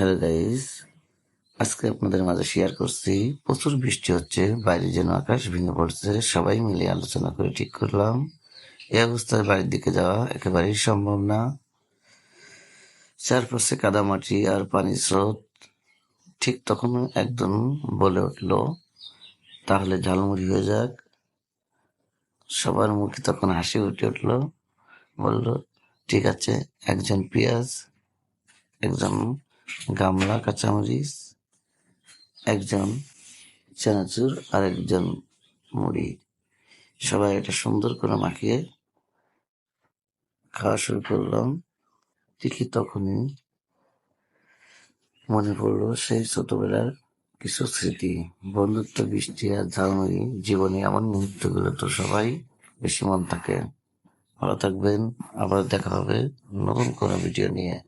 Hello guys আজকে আপনাদের মাঝে শেয়ার করছি। প্রচুর বৃষ্টি হচ্ছে। বাইরে যেন আকাশ ভেঙে পড়ছে। সবাই মিলে আলোচনা করে ঠিক করলাম। এই অবস্থায় বাড়ির দিকে যাওয়া একেবারেই সম্ভব না। চারপাশে কাদামাটি আর পানি স্রোত। ঠিক তখন একজন বলে উঠল, তাহলে ঝালমুড়ি হয়ে যাক। সবার মুখে তখন হাসি উঠে উঠল। বলল, ঠিক আছে, একজন পেঁয়াজ, একজন গামলা, কাঁচামরিচ, একজন চানাচুর আর একজন মুড়ি। সবাই এটা সুন্দর করে মাখিয়ে খাওয়া শুরু করলাম। ঠিকই তখনই মনে পড়ল সেই ছোটবেলার কিছু স্মৃতি। বন্ধুত্ব, বৃষ্টি আর ঝালমুড়ি জীবনে এমন মুহূর্তগুলো তো সবাই বেশি মন থাকে। ভালো থাকবেন। আবার দেখা হবে নতুন কোনো ভিডিও নিয়ে।